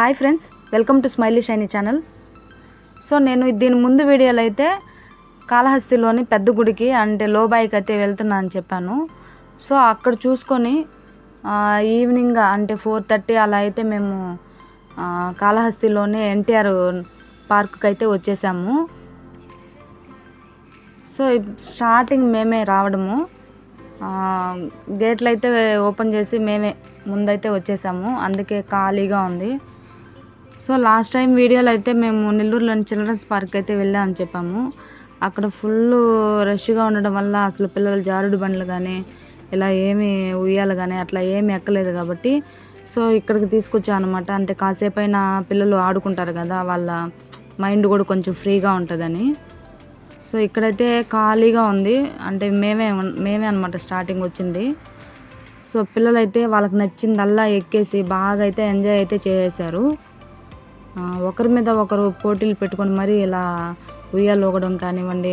Hi friends welcome to smiley shiny channel. So నేను దీని ముందు వీడియోలో అయితే కాళహస్తిలోని పెద్ద గుడికి అంటే లోబాయికి అయితే వెళ్తున్నా అని చెప్పాను. సో అక్కడ చూసుకొని ఈవినింగ్ అంటే ఫోర్ థర్టీ అలా అయితే మేము కాళహస్తిలోనే కాళహస్తిలోని ఎన్టీఆర్ పార్క్కి అయితే వచ్చేసాము. సో ఇప్- స్టార్టింగ్ మేమే రావడము. గేట్లు అయితే ఓపెన్ చేసి మేమే ముందైతే వచ్చేసాము. అందుకే ఖాళీగా ఉంది. సో లాస్ట్ టైం వీడియోలో అయితే మేము నెల్లూరులోని చిల్డ్రన్స్ పార్క్ అయితే వెళ్ళామని చెప్పాము. అక్కడ ఫుల్ రష్గా ఉండడం వల్ల అసలు పిల్లలు జారుడు బండ్లు కానీ ఇలా ఏమి ఉయ్యాలు కానీ అట్లా ఏమి ఎక్కలేదు కాబట్టి సో ఇక్కడికి తీసుకొచ్చాను అనమాట అంటే కాసేపైనా పిల్లలు ఆడుకుంటారు కదా వాళ్ళ మైండ్ కూడా కొంచెం ఫ్రీగా ఉంటుందని. సో ఇక్కడైతే ఖాళీగా ఉంది. అంటే మేమే మేమే అనమాట స్టార్టింగ్ వచ్చింది. సో పిల్లలైతే వాళ్ళకి నచ్చిందల్లా ఎక్కేసి బాగా అయితే ఎంజాయ్ అయితే చేసేసారు ఒకరి మీద ఒకరు పోటీలు పెట్టుకొని మరీ ఇలా ఉయ్యాలు ఊగడం కానివ్వండి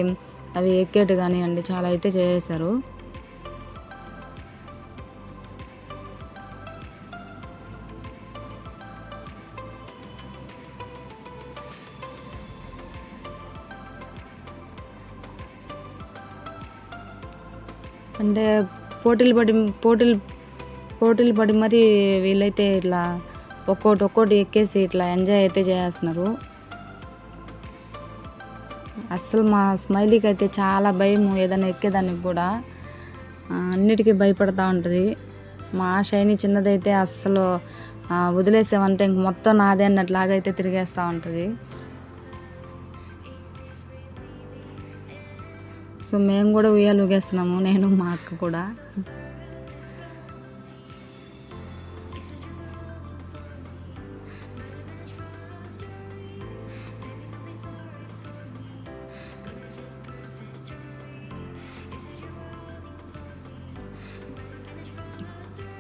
అవి ఎక్కేటు కానివ్వండి చాలా అయితే చేసేసారు అంటే పోటీలు పడి పోటీలు పోటీలు పడి మరి వీళ్ళైతే ఇట్లా ఒక్కోటి ఒక్కోటి ఎక్కేసి ఇట్లా ఎంజాయ్ అయితే చేస్తున్నారు. అస్సలు మా స్మైలీకి అయితే చాలా భయం ఏదైనా ఎక్కేదానికి కూడా. అన్నిటికీ భయపడతా ఉంటుంది. మా షైని చిన్నదైతే అస్సలు వదిలేసేవంతా ఇంక మొత్తం నాదే అన్నట్లాగైతే తిరిగేస్తూ ఉంటుంది. సో మేము కూడా ఉయ్యాలు ఊగేస్తున్నాము నేను మా అక్క కూడా.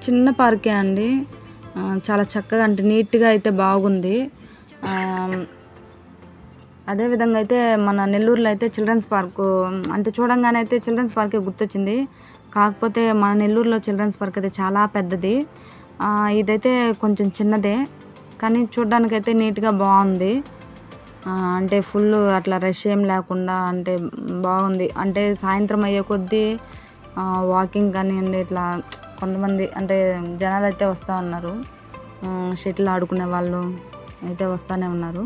చిన్న పార్కే అండి. చాలా చక్కగా అంటే నీట్గా అయితే బాగుంది. అదేవిధంగా అయితే మన నెల్లూరులో అయితే చిల్డ్రన్స్ పార్కు అంటే చూడంగానే అయితే చిల్డ్రన్స్ పార్కే గుర్తొచ్చింది. కాకపోతే మన నెల్లూరులో చిల్డ్రన్స్ పార్క్ అయితే చాలా పెద్దది. ఇదైతే కొంచెం చిన్నదే కానీ చూడ్డానికైతే నీట్గా బాగుంది. అంటే ఫుల్ అట్లా రష్ ఏం లేకుండా అంటే బాగుంది. అంటే సాయంత్రం అయ్యే కొద్దీ వాకింగ్ కానివ్వండి ఇట్లా కొంతమంది అంటే జనాలు అయితే వస్తూ ఉన్నారు. షటిల్ ఆడుకునే వాళ్ళు అయితే వస్తూనే ఉన్నారు.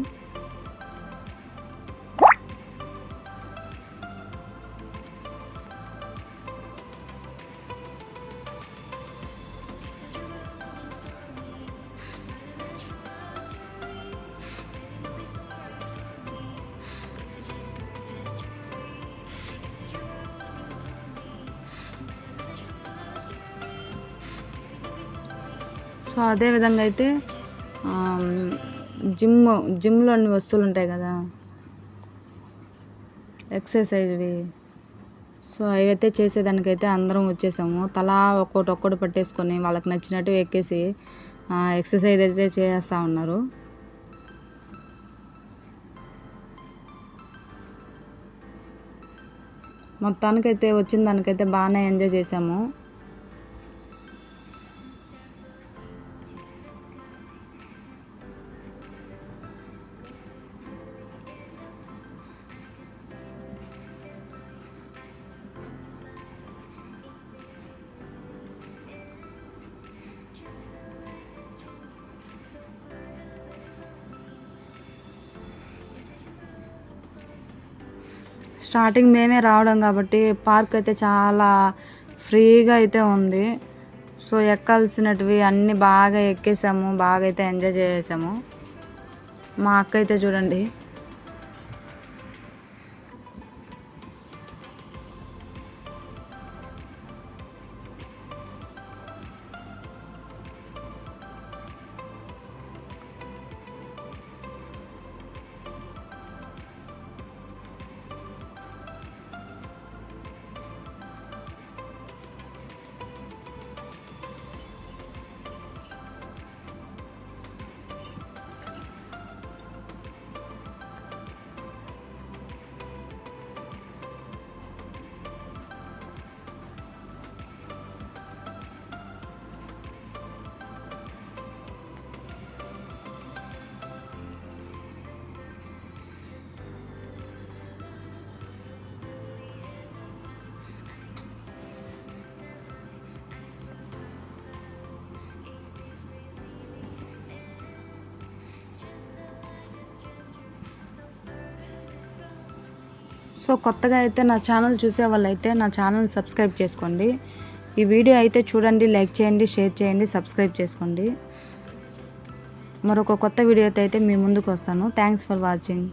సో అదే విధంగా అయితే జిమ్ జిమ్లో అన్ని వస్తువులు ఉంటాయి కదా. ఎక్సర్సైజ్వి సో అవైతే చేసేదానికైతే అందరం వచ్చేసాము. తలా ఒక్కోటి ఒక్కటి పట్టేసుకొని వాళ్ళకి నచ్చినట్టు ఎక్కేసి ఎక్సర్సైజ్ అయితే చేస్తూ ఉన్నారు. మొత్తానికైతే వచ్చిన దానికైతే బాగానే ఎంజాయ్ చేసాము. స్టార్టింగ్ మేమే రావడం కాబట్టి పార్క్ అయితే చాలా ఫ్రీగా అయితే ఉంది. సో ఎక్కాల్సినటివి అన్నీ బాగా ఎక్కేసాము బాగా అయితే ఎంజాయ్ చేసాము మా అక్క అయితే చూడండి. సో కొత్తగా అయితే నా ఛానల్ చూసే వాళ్ళైతే నా ఛానల్ సబ్స్క్రైబ్ చేసుకోండి. ఈ వీడియో అయితే చూడండి లైక్ చేయండి షేర్ చేయండి సబ్స్క్రైబ్ చేసుకోండి. మరొక కొత్త వీడియోతో అయితే మీ ముందుకు వస్తాను. Thanks for watching